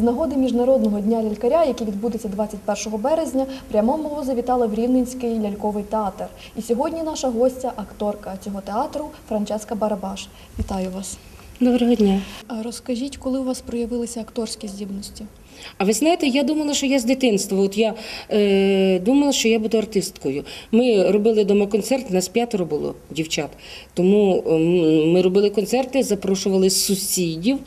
З нагоди міжнародного дня лялькаря, який відбудеться 21 березня, прямо мова завітала в Рівненський ляльковий театр. І сьогодні наша гостя, акторка цього театру Франческа Барабаш. Вітаю вас. Доброго дня. Розкажіть, коли у вас проявилися акторські здібності? А ви знаєте, я думала, що я з дитинства. От я е, думала, що я буду артисткою. Ми робили вдома концерт, нас п'ятеро було дівчат. Тому ми робили концерти, запрошували сусідів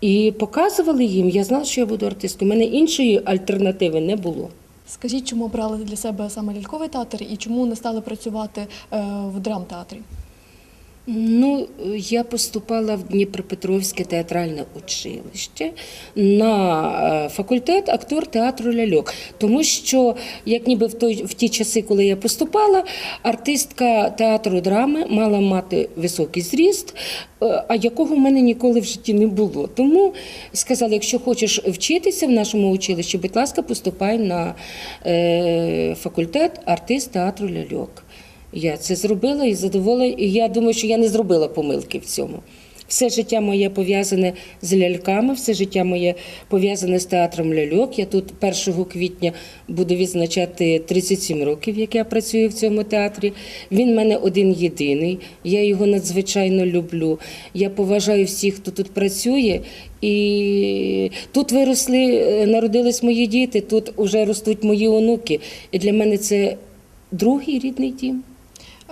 і показували їм. Я знала, що я буду артисткою. У мене іншої альтернативи не було. Скажіть, чому обрали для себе саме ляльковий театр і чому не стали працювати е, в драмтеатрі? Ну, я поступала в Дніпропетровське театральне училище на е, факультет актор театру ляльок. Тому що, як ніби в той в ті часи, коли я поступала, артистка театру драми мала мати високий зріст, е, а якого в мене ніколи в житті не було. Тому сказали, якщо хочеш вчитися в нашому училищі, будь ласка, поступай на е, факультет артист театру ляльок. Я це зробила і задоволена, і я думаю, що я не зробила помилки в цьому. Все життя моє пов'язане з ляльками, все життя моє пов'язане з театром ляльок. Я тут 1 квітня буду відзначати 37 років, як я працюю в цьому театрі. Він в мене один єдиний. Я його надзвичайно люблю. Я поважаю всіх, хто тут працює. І тут виросли, е, народились мої діти, тут вже ростуть мої онуки. І для мене це другий рідний дім.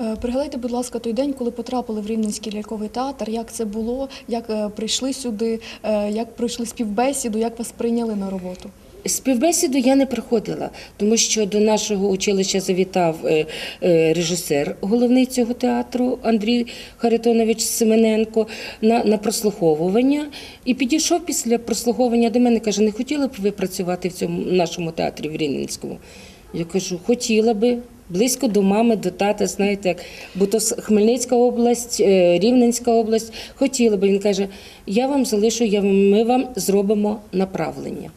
Е, Пригадайте, будь ласка, той день, коли потрапили в Рівненський ляльковий театр, як це було, як е, прийшли сюди, е, як пройшли співбесіду, як вас прийняли на роботу? Співбесіду я не приходила, тому що до нашого училища завітав режисер головний цього театру Андрій Харитонович Семененко на, на прослуховування. І підійшов після прослуховування до мене, каже, не хотіли б ви працювати в цьому нашому театрі в Рівненському? Я кажу, хотіла би. Близько до мами, до тата, знаєте, як бо то Хмельницька область, е, Рівненська область. Хотіла би. Він каже, я вам залишу, я ми вам зробимо направлення.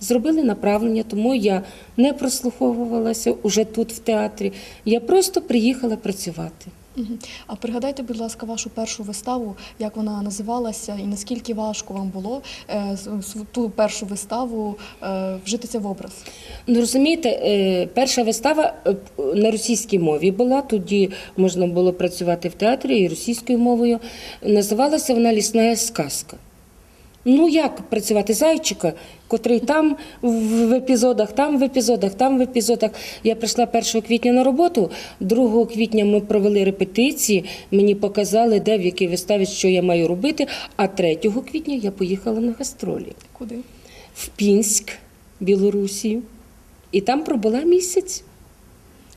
Зробили направлення, тому я не прослуховувалася уже тут в театрі. Я просто приїхала працювати. А пригадайте, будь ласка, вашу першу виставу, як вона називалася, і наскільки важко вам було е, ту першу виставу е, вжитися в образ? Ну розумієте, е, перша вистава на російській мові була. Тоді можна було працювати в театрі і російською мовою. Називалася вона Лісна сказка. Ну як працювати зайчика, котрий там в епізодах, там в епізодах, там в епізодах. Я прийшла 1 квітня на роботу, 2 квітня ми провели репетиції, мені показали, де в якій виставі, що я маю робити. А 3 квітня я поїхала на гастролі Куди? в Пінськ, Білорусію, і там пробула місяць.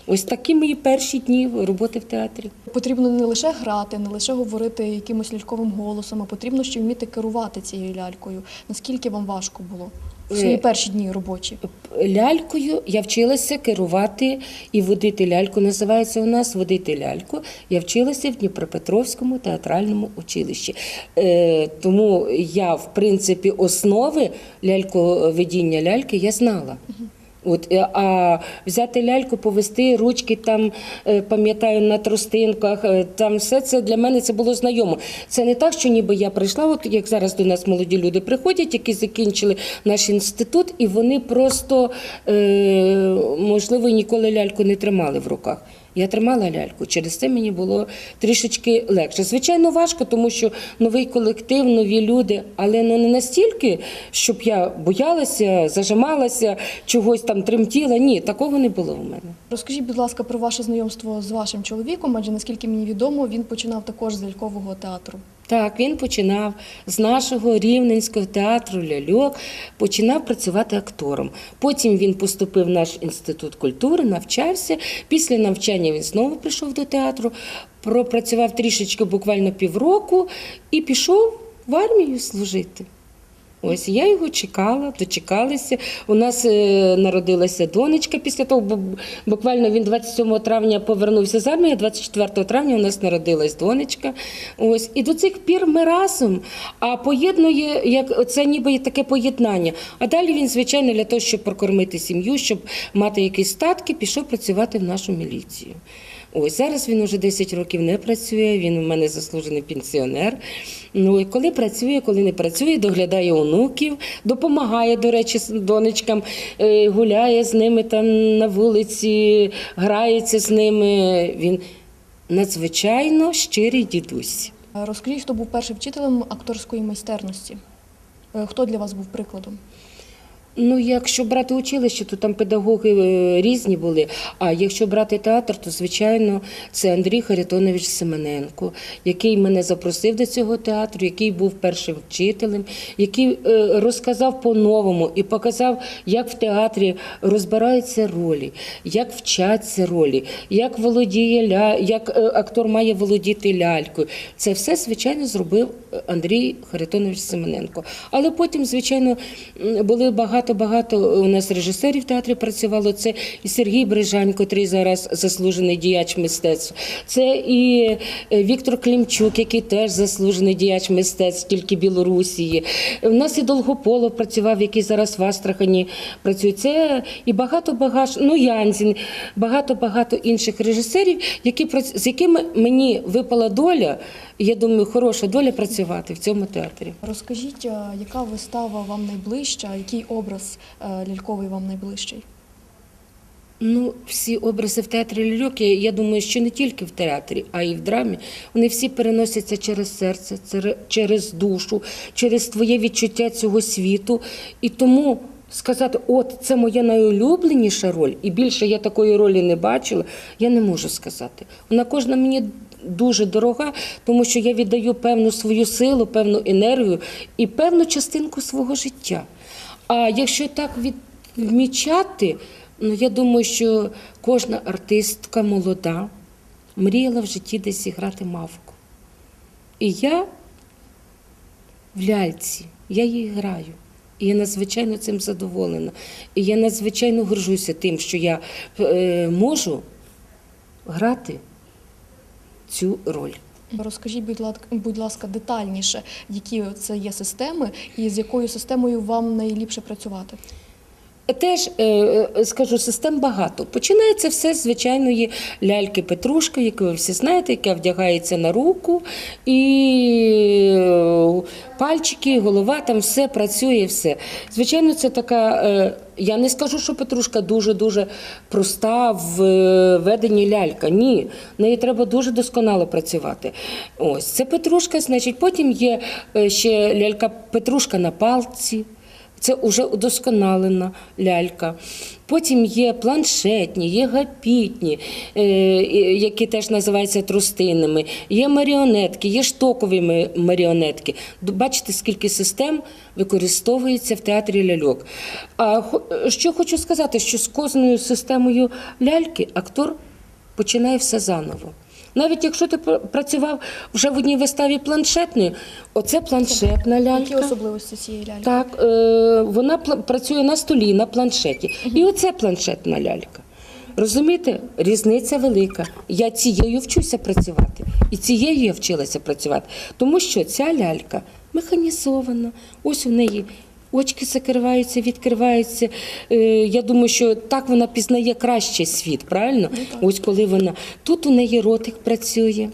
Ось такі мої перші дні роботи в театрі. Потрібно не лише грати, не лише говорити якимось ляльковим голосом, а потрібно ще вміти керувати цією лялькою. Наскільки вам важко було в свої Е, перші дні робочі? Лялькою я вчилася керувати і водити ляльку. Називається у нас водити ляльку. Я вчилася в Дніпропетровському театральному училищі. Е, тому я, в принципі, основи ляльковедіння ляльки я знала. От, е, а взяти ляльку, повести ручки там, е, пам'ятаю, на тростинках, е, там все це для мене це було знайомо. Це не так, що ніби я прийшла, от як зараз до нас молоді люди приходять, які закінчили наш інститут, і вони просто, можливо, ніколи ляльку не тримали в руках. Я тримала ляльку. Через це мені було трішечки легше. Звичайно, важко, тому що новий колектив, нові люди, але ну не настільки, щоб я боялася, зажималася, чогось там тремтіла. Ні, такого не було в мене. Розкажіть, будь ласка, про ваше знайомство з вашим чоловіком, адже наскільки мені відомо, він починав також з лялькового театру. Так, він починав з нашого рівненського театру ляльок, починав працювати актором. Потім він поступив в наш інститут культури, навчався. Після навчання він знову прийшов до театру, пропрацював трішечки, буквально півроку, і пішов в армію служити. Ось я його чекала, дочекалися. У нас е, народилася донечка після того, бу- буквально він 27 травня повернувся з армії, 24 травня у нас народилась донечка. Ось і до цих пір ми разом. А поєднує, як це ніби таке поєднання. А далі він, звичайно, для того, щоб прокормити сім'ю, щоб мати якісь статки, пішов працювати в нашу міліцію. Ось зараз він уже 10 років не працює. Він у мене заслужений пенсіонер. Ну і коли працює, коли не працює, доглядає онуків. допомагає, до речі, донечкам, е, гуляє з ними там на вулиці, грається з ними. Він надзвичайно щирий дідусь. Розкажіть, хто був першим вчителем акторської майстерності? Е, Хто для вас був прикладом? Ну, якщо брати училище, то там педагоги е, різні були. А якщо брати театр, то звичайно це Андрій Харитонович Семененко, який мене запросив до цього театру, який був першим вчителем, який е, розказав по-новому і показав, як в театрі розбираються ролі, як вчаться ролі, як володіє ля, як е, актор має володіти лялькою. Це все, звичайно, зробив Андрій Харитонович Семененко. Але потім, звичайно, були багато-багато у нас режисерів в театрі працювало. Це і Сергій Брижань, котрий зараз заслужений діяч мистецтв. Це і е, Віктор Клімчук, який теж заслужений діяч мистецтв, тільки Білорусії. У нас і Долгополов працював, який зараз в Астрахані працює. Це і багато багато, ну Янзін, багато-багато інших режисерів, які з якими мені випала доля. Я думаю, хороша доля працювати в цьому театрі. Розкажіть, е, яка вистава вам найближча, який образ е, ляльковий вам найближчий? Ну, всі образи в театрі ляльок, я думаю, що не тільки в театрі, а й в драмі, вони всі переносяться через серце, через душу, через твоє відчуття цього світу. І тому сказати, от це моя найулюбленіша роль, і більше я такої ролі не бачила, я не можу сказати. Вона кожна мені дуже дорога, тому що я віддаю певну свою силу, певну енергію і певну частинку свого життя. А якщо так відмічати, ну я думаю, що кожна артистка молода мріяла в житті десь зіграти мавку. І я в ляльці, я її граю. І я надзвичайно цим задоволена. І я надзвичайно горжуся тим, що я е, можу грати цю роль. Розкажіть, будь ласка, детальніше, які це є системи, і з якою системою вам найліпше працювати? Теж е, е, скажу, систем багато. Починається все з звичайної ляльки Петрушки, яку ви всі знаєте, яка вдягається на руку, і е, пальчики, голова, там все працює, все. Звичайно, це така. Я не скажу, що Петрушка дуже-дуже проста в веденні лялька. Ні, неї треба дуже досконало працювати. Ось це Петрушка, значить, потім є ще лялька Петрушка на палці. Це вже удосконалена лялька. Потім є планшетні, є гапітні, е, які теж називаються трустинами, є маріонетки, є штокові маріонетки. Бачите, скільки систем використовується в театрі ляльок. А що хочу сказати, що з кожною системою ляльки актор починає все заново. Навіть якщо ти працював вже в одній виставі планшетною, оце планшетна лялька. Які особливості цієї ляльки? Так, е, вона працює на столі, на планшеті. І оце планшетна лялька. Розумієте, різниця велика. Я цією вчуся працювати, і цією я вчилася працювати. Тому що ця лялька механізована. Ось у неї очки закриваються, відкриваються. Е, я думаю, що так вона пізнає краще світ, правильно? Ось коли вона тут у неї ротик працює.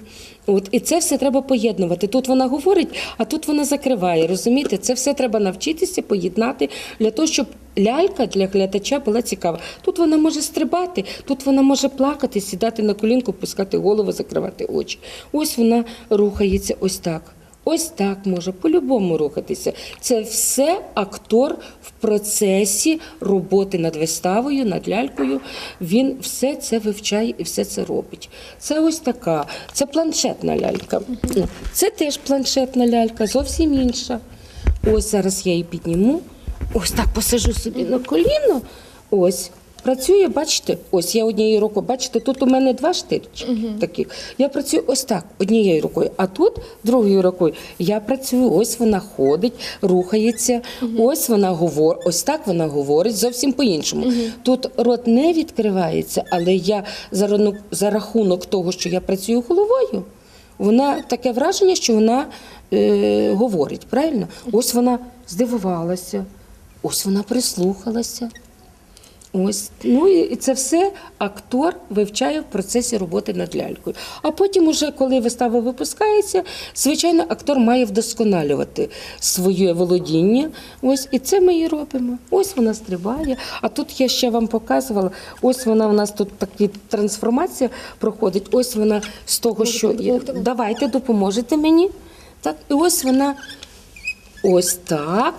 От і це все треба поєднувати. Тут вона говорить, а тут вона закриває. Розумієте, це все треба навчитися поєднати для того, щоб лялька для глядача була цікава. Тут вона може стрибати, тут вона може плакати, сідати на колінку, пускати голову, закривати очі. Ось вона рухається ось так. Ось так може по-любому рухатися. Це все актор в процесі роботи над виставою, над лялькою. Він все це вивчає і все це робить. Це ось така, це планшетна лялька. Це теж планшетна лялька, зовсім інша. Ось зараз я її підніму. Ось так посажу собі на коліно. Ось. Працює, бачите, ось я однією рукою, бачите, тут у мене два штирчики таких. Я працюю ось так, однією рукою, а тут другою рукою я працюю, ось вона ходить, рухається, ось вона говорить, ось так вона говорить, зовсім по-іншому. Тут рот не відкривається, але я за рахунок, за рахунок того, що я працюю головою, вона таке враження, що вона е, говорить, правильно? Ось вона здивувалася, ось вона прислухалася. Ось, ну і це все актор вивчає в процесі роботи над лялькою. А потім, уже коли вистава випускається, звичайно, актор має вдосконалювати своє володіння. Ось і це ми і робимо. Ось вона стрибає. А тут я ще вам показувала. Ось вона у нас тут такі трансформація проходить. Ось вона з того, Можете що вам? давайте допоможете мені. Так, і ось вона Ось так.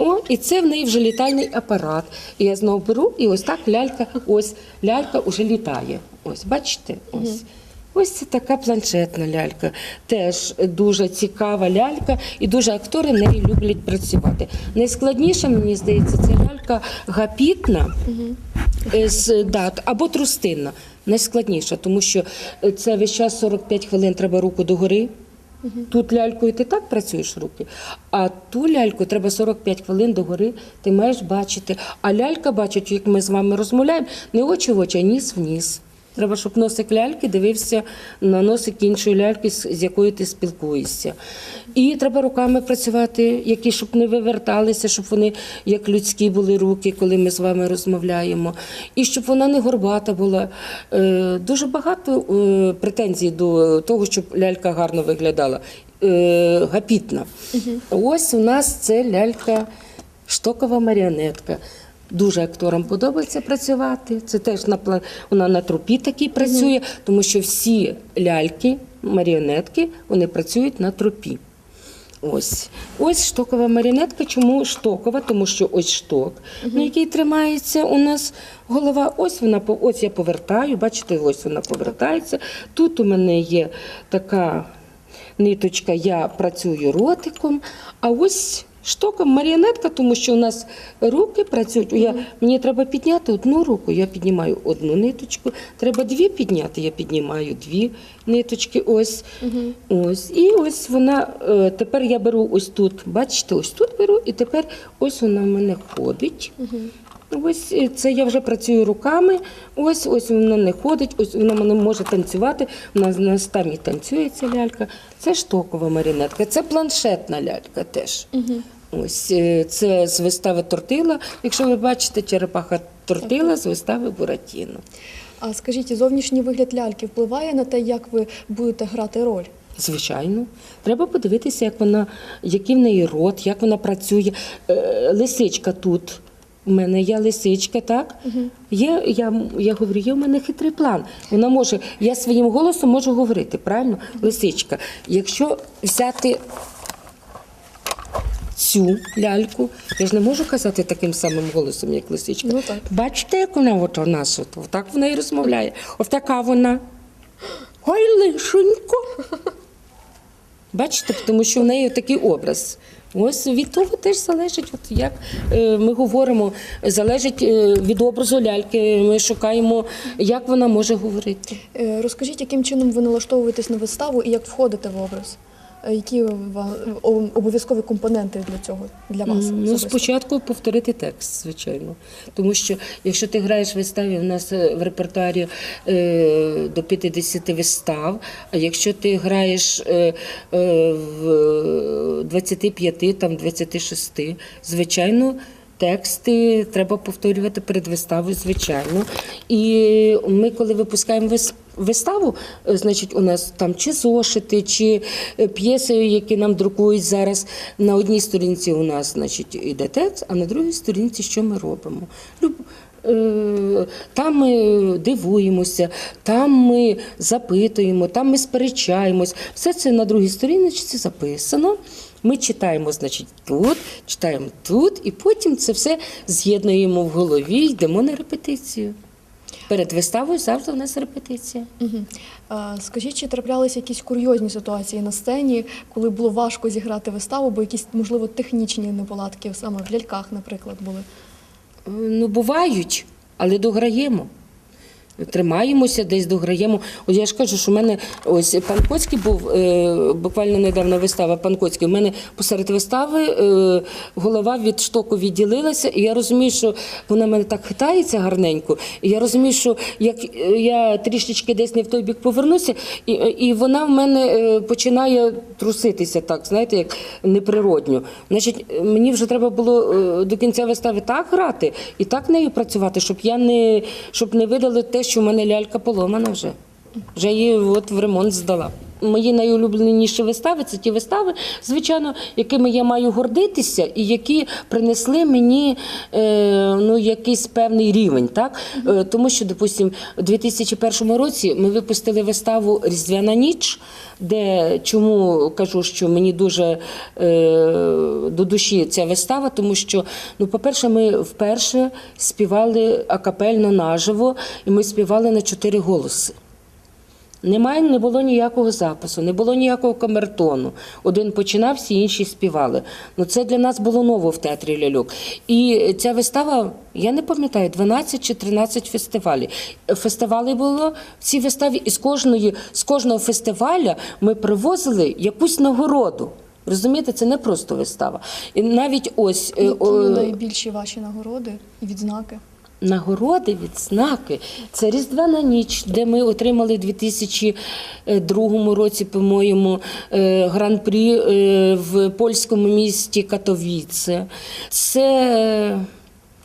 О, і це в неї вже літальний апарат. І я знову беру, і ось так лялька, ось лялька вже літає. Ось, бачите? Ось. Ось це така планшетна лялька. Теж дуже цікава лялька, і дуже актори в неї люблять працювати. Найскладніше, мені здається, це лялька гапітна е, з дат або трустинна. Найскладніша, тому що е, це весь час 45 хвилин треба руку догори. Тут лялькою ти так працюєш руки, а ту ляльку треба 45 хвилин догори, ти маєш бачити. А лялька бачить, як ми з вами розмовляємо, не очі в очі, а ніс в ніс. Треба, щоб носик ляльки дивився на носик іншої ляльки, з якою ти спілкуєшся. І треба руками працювати, які щоб не виверталися, щоб вони як людські були руки, коли ми з вами розмовляємо. І щоб вона не горбата була. Е, Дуже багато е, претензій до того, щоб лялька гарно виглядала. Е, Гапітна. Ось у нас це лялька штокова маріонетка. Дуже акторам подобається працювати. Це теж на вона на трупі такій працює, тому що всі ляльки, маріонетки, вони працюють на трупі. Ось. Ось штокова маріонетка. Чому штокова? Тому що ось шток, на який тримається у нас голова. Ось вона ось я повертаю. Бачите, ось вона повертається. Тут у мене є така ниточка, я працюю ротиком. А ось штоком маріонетка, тому що у нас руки працюють. Я, мені треба підняти одну руку, я піднімаю одну ниточку. Треба дві підняти, я піднімаю дві ниточки. Ось. ось. І ось вона. е, Тепер я беру ось тут. Бачите, ось тут беру, і тепер ось вона в мене ходить. Ось е, це я вже працюю руками. Ось ось вона не ходить, ось вона мене може танцювати. Вона на стані танцює ця лялька. Це штокова марінетка, це планшетна лялька теж. Ось е, це з вистави Тортила. Якщо ви бачите, черепаха Тортила з вистави Буратіно. А скажіть, зовнішній вигляд ляльки впливає на те, як ви будете грати роль? Звичайно, треба подивитися, як вона, який в неї рот, як вона працює. Е, Лисичка тут. У мене є лисичка, так? Є, я, я говорю, є в мене хитрий план. Вона може, я своїм голосом можу говорити, правильно? Лисичка. Якщо взяти цю ляльку, я ж не можу казати таким самим голосом, як лисичка. Ну, так. Бачите, як вона от у нас, от, так вона і розмовляє. Ось така вона. Ой, лишенько. Бачите, тому що в неї такий образ. Ось від того теж залежить, от як е, ми говоримо, залежить е, від образу ляльки. Ми шукаємо, як вона може говорити. Е, Розкажіть, яким чином ви налаштовуєтесь на виставу і як входите в образ? Е, Які ва- обов'язкові компоненти для цього для вас? Ну, особисто? спочатку повторити текст, звичайно. Тому що якщо ти граєш в виставі, в нас е, в репертуарі е, до 50 вистав, а якщо ти граєш е, е, в 25, там 26, звичайно. Тексти треба повторювати перед виставою, звичайно. І ми, коли випускаємо вис- виставу, е, значить, у нас там чи зошити, чи е, п'єси, які нам друкують зараз. На одній сторінці у нас, значить, іде текст, а на другій сторінці що ми робимо? Е, Там ми дивуємося, там ми запитуємо, там ми сперечаємось. Все це на другій сторінці записано. Ми читаємо, значить, тут, читаємо тут, і потім це все з'єднуємо в голові, йдемо на репетицію. Перед виставою завжди у нас репетиція. Мгм. А, Скажіть, чи траплялися якісь курйозні ситуації на сцені, коли було важко зіграти виставу, бо якісь, можливо, технічні неполадки саме в ляльках, наприклад, були? Е, Ну, бувають, але дограємо. Тримаємося, десь дограємо. От я ж кажу, що в мене ось пан Коцький був е, буквально недавно вистава. Пан Коцький. У мене посеред вистави е, голова від штоку відділилася, і я розумію, що вона мене так хитається гарненько. І я розумію, що як е, я трішечки десь не в той бік повернуся, і, і вона в мене е, починає труситися так, знаєте, як неприродньо. Значить, мені вже треба було е, до кінця вистави так грати і так нею працювати, щоб я не щоб не видали те, що в мене лялька поломана вже. Вже її от в ремонт здала. Мої найулюбленіші вистави це ті вистави, звичайно, якими я маю гордитися, і які принесли мені е, ну, якийсь певний рівень. Так? Е, тому що, допустимо, у 2001 році ми випустили виставу Різдвяна ніч, де чому кажу, що мені дуже е, до душі ця вистава, тому що, ну, по-перше, ми вперше співали акапельно наживо, і ми співали на чотири голоси. Немає, не було ніякого запису, не було ніякого камертону. Один починав, всі інші співали. Ну це для нас було ново в театрі ляльок. І ця вистава, я не пам'ятаю, 12 чи 13 фестивалів. Фестивалей було в цій виставі, і з кожної з кожного фестиваля ми привозили якусь нагороду. Розумієте, це не просто вистава. І навіть ось е, Які о, найбільші ваші нагороди і відзнаки? Нагороди, відзнаки. Це Різдвяна ніч, де ми отримали у 2002 році, по-моєму, е, гран-прі е, в польському місті Катовіце. Це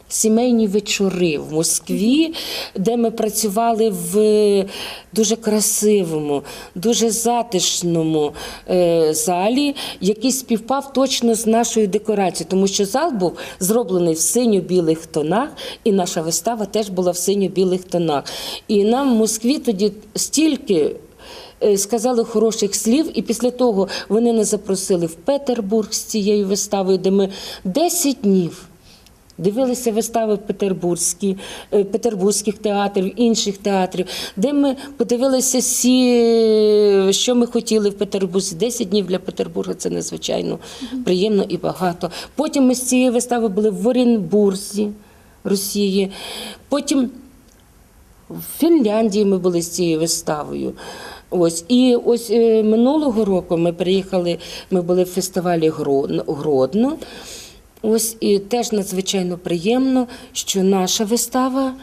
сімейні вечори в Москві, де ми працювали в дуже красивому, дуже затишному е, залі, який співпав точно з нашою декорацією, тому що зал був зроблений в синьо-білих тонах, і наша вистава теж була в синьо-білих тонах. І нам в Москві тоді стільки. е, Сказали хороших слів, і після того вони нас запросили в Петербург з цією виставою, де ми 10 днів Дивилися вистави петербурзькі, е, петербурзьких театрів, інших театрів, де ми подивилися всі, е, що ми хотіли в Петербурзі. 10 днів для Петербурга це надзвичайно приємно і багато. Потім ми з цієї вистави були в Оренбурзі, Росії. Потім в Фінляндії ми були з цією виставою. Ось і ось е, минулого року ми приїхали. Ми були в фестивалі Гродно. Ось і теж надзвичайно приємно, що наша вистава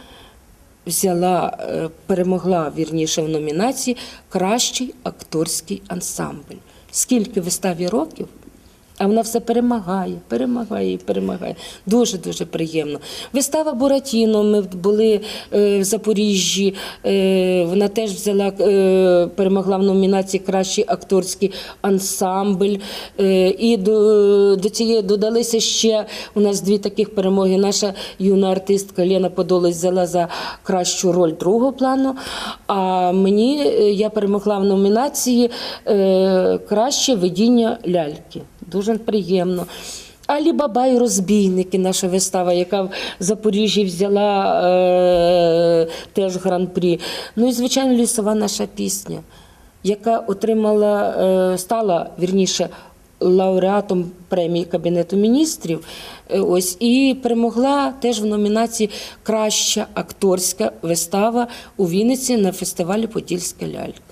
взяла, е, перемогла вірніше в номінації Кращий акторський ансамбль. Скільки виставі років? А вона все перемагає, перемагає і перемагає. Дуже дуже приємно. Вистава Буратіно. Ми були е, в Запоріжжі. Е, вона теж взяла, е, перемогла в номінації Кращий акторський ансамбль. І до, до цієї додалися ще у нас дві таких перемоги. Наша юна артистка Лена Подолець взяла за кращу роль другого плану. А мені я перемогла в номінації Краще видіння ляльки. Дуже приємно. Алі Баба і розбійники, наша вистава, яка в Запоріжжі взяла е, теж гран-прі. Ну і звичайно, лісова наша пісня, яка отримала, е, стала вірніше лауреатом премії Кабінету міністрів. Е, Ось і перемогла теж в номінації Краща акторська вистава у Вінниці на фестивалі Подільська лялька.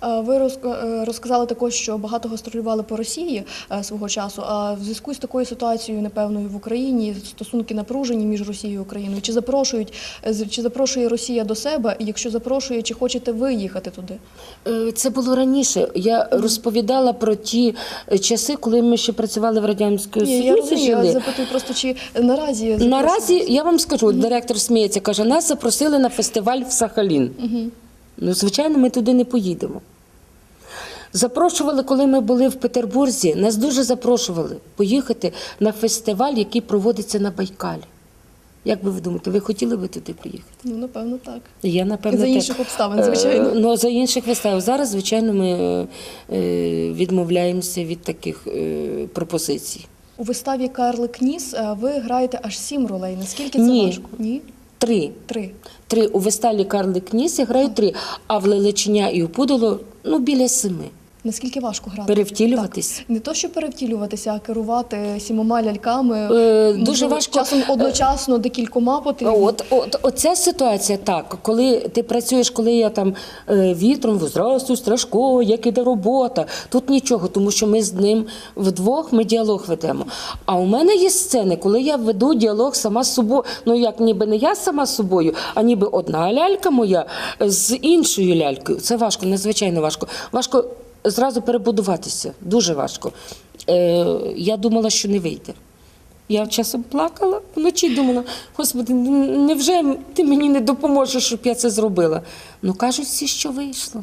А Ви е, розказали також, що багато гастролювали по Росії е, свого часу. А в зв'язку з такою ситуацією, непевною в Україні, стосунки напружені між Росією і Україною. Чи запрошують е, чи запрошує Росія до себе? І якщо запрошує, чи хочете ви їхати туди? Е, Це було раніше. Я розповідала про ті е, часи, коли ми ще працювали в радянському Ні, я розумію, я запитую просто чи наразі запрошують? Наразі я вам скажу, директор сміється, каже, нас запросили на фестиваль в Сахалін. Ну, звичайно, ми туди не поїдемо. Запрошували, коли ми були в Петербурзі, нас дуже запрошували поїхати на фестиваль, який проводиться на Байкалі. Як би ви думаєте, ви хотіли би туди поїхати? Ну напевно так. Я напевно За інших обставин, звичайно. Е, Ну за інших вистав. Зараз, звичайно, ми е, відмовляємося від таких е, пропозицій. У виставі Карлик Ніс ви граєте аж сім ролей. Наскільки це Ні. важко? Ні? Три. Три. Три у весталі Карлик Ніс грають граю три, а в Лелеченя і у Пудоло ну біля семи. Наскільки важко грати? Перевтілюватись? Так. Не то, що перевтілюватися, а керувати сімома ляльками. Е, дуже важко. Часом одночасно декількома потрібно. От, от оця ситуація так, коли ти працюєш, коли я там е, вітром, здрастуй, страшко, як іде робота. Тут нічого, тому що ми з ним вдвох ми діалог ведемо. А у мене є сцени, коли я веду діалог сама з собою. Ну як ніби не я сама з собою, а ніби одна лялька моя з іншою лялькою. Це важко, надзвичайно важко. Важко зразу перебудуватися. Дуже важко. Е, я думала, що не вийде. Я часом плакала вночі, думала, господи, невже ти мені не допоможеш, щоб я це зробила? Ну кажуть всі, що вийшло.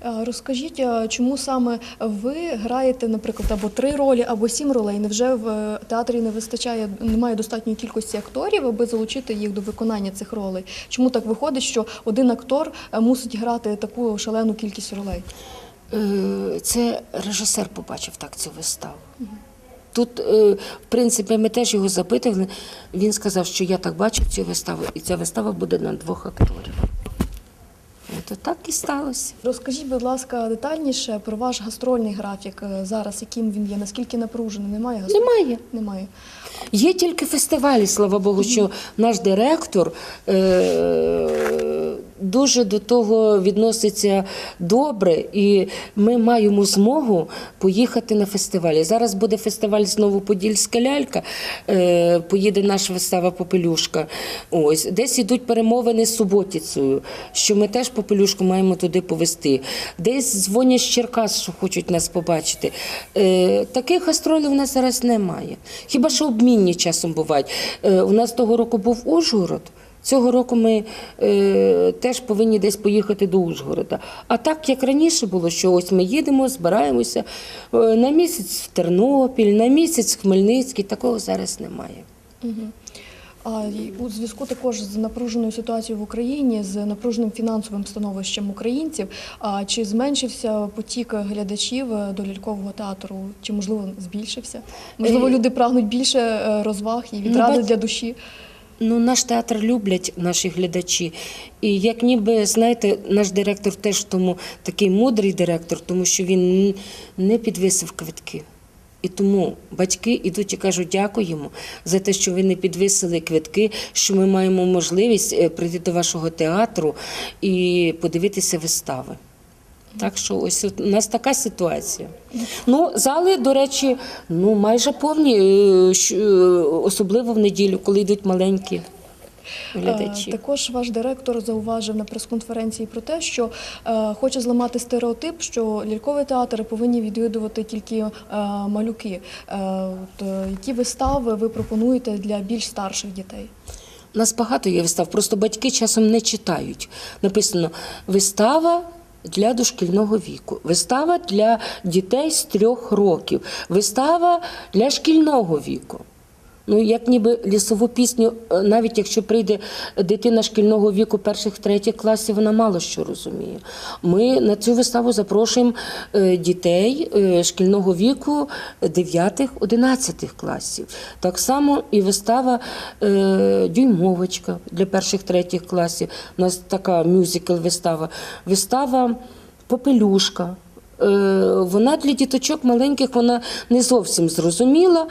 Розкажіть, чому саме ви граєте, наприклад, або три ролі, або сім ролей? Невже в е, театрі не вистачає, немає достатньої кількості акторів, аби залучити їх до виконання цих ролей? Чому так виходить, що один актор е, мусить грати таку шалену кількість ролей? Е, Це режисер побачив так цю виставу. Тут, е, в принципі, ми теж його запитували. Він сказав, що я так бачу цю виставу, і ця вистава буде на двох акторів. От так і сталося. Розкажіть, будь ласка, детальніше про ваш гастрольний графік е, зараз, яким він є, наскільки напружений? Немає гастроль? Немає. Немає. Є тільки фестивалі, слава Богу, що наш директор е, дуже до того відноситься добре, і ми маємо змогу поїхати на фестивалі. Зараз буде фестиваль знову Подільська лялька, е, поїде наша вистава Попелюшка. Ось десь ідуть перемовини з Суботіцею, що ми теж Попелюшку маємо туди повести. Десь дзвонять з Черкас, що хочуть нас побачити. Е, таких гастролей у нас зараз немає. Хіба що обмінні часом бувають. Е, у нас того року був Ужгород. Цього року ми е, теж повинні десь поїхати до Ужгорода. А так, як раніше було, що ось ми їдемо, збираємося е, на місяць в Тернопіль, на місяць в Хмельницький, такого зараз немає. Мгм. А й у зв'язку також з напруженою ситуацією в Україні, з напруженим фінансовим становищем українців. А чи зменшився потік глядачів е, до лялькового театру? Чи можливо збільшився? Можливо, Е, люди прагнуть більше е, розваг і відради бач- для душі. Ну, наш театр люблять наші глядачі. І як ніби, знаєте, наш директор теж тому такий мудрий директор, тому що він не підвисив квитки. І тому батьки йдуть і кажуть, дякуємо за те, що ви не підвисили квитки, що ми маємо можливість е, прийти до вашого театру і подивитися вистави. Так що ось у нас така ситуація. Ну, зали, до речі, ну майже повні, е, е, особливо в неділю, коли йдуть маленькі глядачі. Е, Також ваш директор зауважив на прес-конференції про те, що е, хоче зламати стереотип, що лялькові театри повинні відвідувати тільки е, малюки. Е, от, е, які вистави ви пропонуєте для більш старших дітей? У нас багато є вистав, просто батьки часом не читають. Написано вистава. Для дошкільного віку, вистава для дітей з трьох років, вистава для шкільного віку. Ну, як ніби лісову пісню, е, навіть якщо прийде дитина шкільного віку перших третіх класів, вона мало що розуміє. Ми на цю виставу запрошуємо е, дітей е, шкільного віку 9-11 класів. Так само і вистава Дюймовочка для перших третіх класів. У нас така мюзикл-вистава. Вистава Попелюшка. Е, Вона для діточок маленьких вона не зовсім зрозуміла,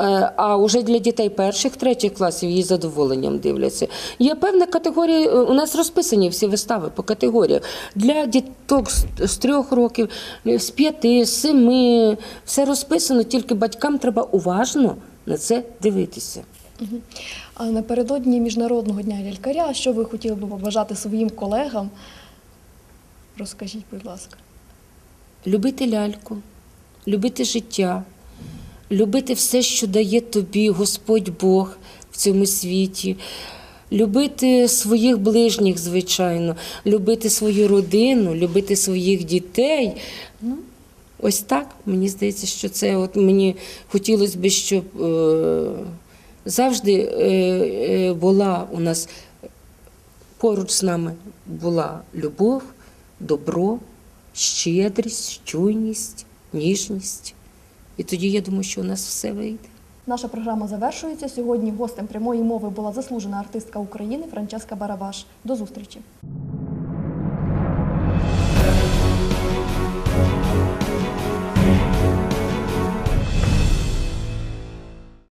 е, а вже для дітей перших, третіх класів її задоволенням дивляться. Є певна категорія, е, у нас розписані всі вистави по категоріях. Для діток з- трьох років, з п'яти, з семи, все розписано, тільки батькам треба уважно на це дивитися. А напередодні міжнародного дня лялькаря, що ви хотіли б побажати своїм колегам? Розкажіть, будь ласка. Любити ляльку, любити життя, любити все, що дає тобі Господь Бог в цьому світі, любити своїх ближніх, звичайно, любити свою родину, любити своїх дітей. Ну, ось так. Мені здається, що це от мені хотілося б, щоб е, завжди е, е, була у нас поруч з нами була любов, добро, щедрість, чуйність, ніжність. І тоді я думаю, що у нас все вийде. Наша програма завершується. Сьогодні гостем прямої мови була заслужена артистка України Франческа Барабаш. До зустрічі.